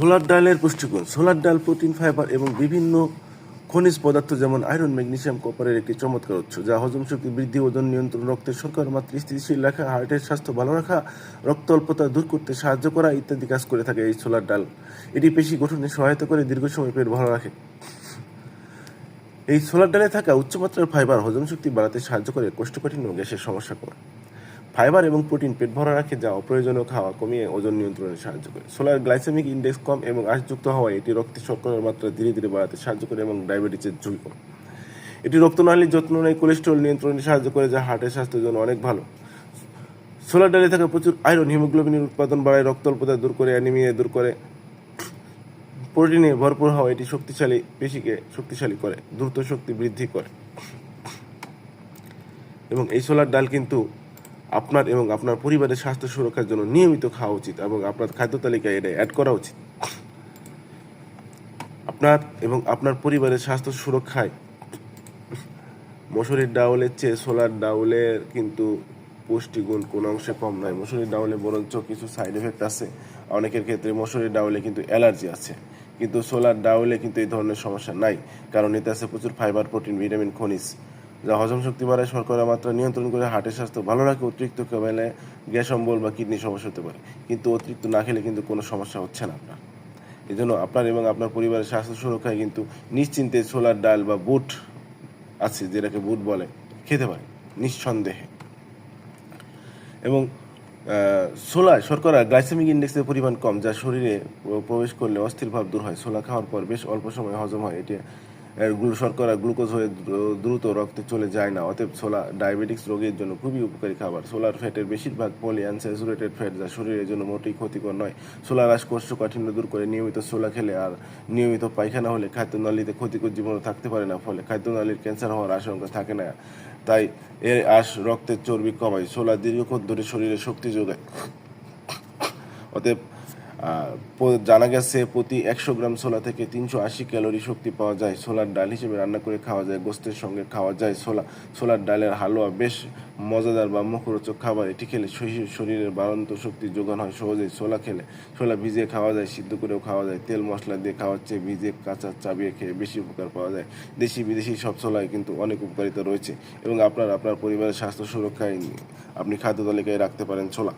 Solar ডালের পুষ্টিগুণ, solar ডাল, প্রোটিন, ফাইবার এবং বিভিন্ন খনিজ পদার্থ যেমন আয়রন ম্যাগনেশিয়াম কপারের একটি চমৎকার উৎস, যা হজম শক্তি বৃদ্ধি, ওজন নিয়ন্ত্রণ, রক্তের শর্করা মাত্রা স্থিতিশীল রাখা হার্টের স্বাস্থ্য ভালো রাখা, রক্ত অল্পতা দূর করতে সাহায্য করা ইত্যাদি কাজ করে থাকে এই সোলার ডাল। এটি পেশি গঠনে সহায়তা করে দীর্ঘ সময় পেট ভালো রাখে। এই সোলার ডালে থাকা উচ্চমাত্রার ফাইবার হজম শক্তি বাড়াতে সাহায্য করে কোষ্ঠকাঠিন্য গ্যাসের সমস্যা কমায় ফাইবার এবং প্রোটিন পেট ভরা রাখে যা অপ্রয়োজনীয় খাওয়া কমিয়ে ওজন নিয়ন্ত্রণে সাহায্য করে। সোলার গ্লাইসেমিক ইন্ডেক্স কম এবং আশযুক্ত হওয়ায় এটি রক্তে শর্করার মাত্রা ধীরে ধীরে বাড়াতে সাহায্য করে এবং ডায়াবেটিসের ঝুঁকি কম। এটি রক্তনালীর যত্ন নেয়, কোলেস্ট্রল নিয়ন্ত্রণে সাহায্য করে যা হার্টের স্বাস্থ্যের জন্য অনেক ভালো। সোলার ডালে থাকা প্রচুর আয়রন, হিমোগ্লোবিনের উৎপাদন বাড়ায় রক্ত অল্পতা দূর করে, অ্যানিমিয়া দূর করে। প্রোটিনে ভরপুর হওয়া এটি শক্তিশালী, পেশিকে শক্তিশালী করে, দ্রুত শক্তি বৃদ্ধি করে। এবং এই সোলার ডাল কিন্তু আপনার এবং আপনার পরিবারের স্বাস্থ্য সুরক্ষার জন্য নিয়মিত খাওয়া উচিত এবং আপনার খাদ্য তালিকায় এটা অ্যাড করা উচিত। আপনার এবং আপনার পরিবারের স্বাস্থ্য সুরক্ষায় মসুরির ডাউলের চেয়ে সোলার ডাউলের কিন্তু পুষ্টিগুণ কোন অংশে কম নয়। মসুরির ডাউলে বরঞ্চ কিছু সাইড এফেক্ট আছে। অনেকের ক্ষেত্রে মসুরির ডাউলে কিন্তু অ্যালার্জি আছে। কিন্তু সোলার ডাউলে কিন্তু এই ধরনের সমস্যা নাই। কারণ এতে আছে প্রচুর ফাইবার প্রোটিন ভিটামিন খনিজ। যা হজম শক্তি বাড়ায় শর্করা মাত্রা নিয়ন্ত্রণ করে হার্টের স্বাস্থ্য ভালো রাখে, অতিরিক্ত খেলে গ্যাস অম্বল বা কিডনি সমস্যা হতে পারে। কিন্তু অতিরিক্ত না খেলে কিন্তু কোনো সমস্যা হচ্ছে না আপনার। এই জন্য আপনার এবং আপনার পরিবারের স্বাস্থ্য সুরক্ষায় কিন্তু নিশ্চিন্তে সোলার ডাল বা বুট আছে, যেটাকে বুট বলে, খেতে পারে নিঃসন্দেহে। এবং সোলায় শর্করা গ্লাইসেমিক ইন্ডেক্সের পরিমাণ কম, যা শরীরে প্রবেশ করলে অস্থির ভাব দূর হয়। সোলা খাওয়ার পর বেশ অল্প সময় হজম হয়, এটি গ্লু, শর্করা, গ্লুকোজ হয়ে দ্রুত রক্তে চলে যায় না। অতএব সোলা ডায়াবেটিক্স রোগীর জন্য খুবই উপকারী খাবার। সোলার ফ্যাটের বেশিরভাগ পলি আনস্যাচুরেটেড ফ্যাট, যা শরীরের জন্য মোটেই ক্ষতিকর নয়। সোলা রাস কোষ্ঠকাঠিন্য দূর করে নিয়মিত সোলা খেলে আর নিয়মিত পায়খানা হলে খাদ্য খাদ্যনালীতে ক্ষতিকর জীবাণু থাকতে পারে না, ফলে খাদ্য খাদ্যনালীর ক্যান্সার হওয়ার আশঙ্কা থাকে না। তাই এর আশ রক্তের চর্বি কমায়। সোলা দীর্ঘক্ষণ ধরে শরীরে শক্তি যোগায়। অতএব জানা গেছে প্রতি একশো গ্রাম ছোলা থেকে তিনশো আশি ক্যালোরি শক্তি পাওয়া যায়। ছোলার ডাল হিসেবে রান্না করে খাওয়া যায়, গোস্তের সঙ্গে খাওয়া যায়। ছোলা ছোলার ডালের হালুয়া বেশ মজাদার বা মুখরোচক খাবার। এটি খেলে শরীর- শরীরের বাড়ন্ত শক্তি যোগান হয় সহজেই। ছোলা খেলে ছোলা ভিজিয়ে খাওয়া যায়, সিদ্ধ করেও খাওয়া যায়। তেল মশলা দিয়ে খাওয়ার চেয়ে ভিজিয়ে কাঁচা চাবিয়ে খেয়ে বেশি উপকার পাওয়া যায়। দেশি বিদেশি সব ছোলায় কিন্তু অনেক উপকারিতা রয়েছে এবং আপনার আপনার পরিবারের স্বাস্থ্য সুরক্ষায় আপনি খাদ্য তালিকায় রাখতে পারেন ছোলা।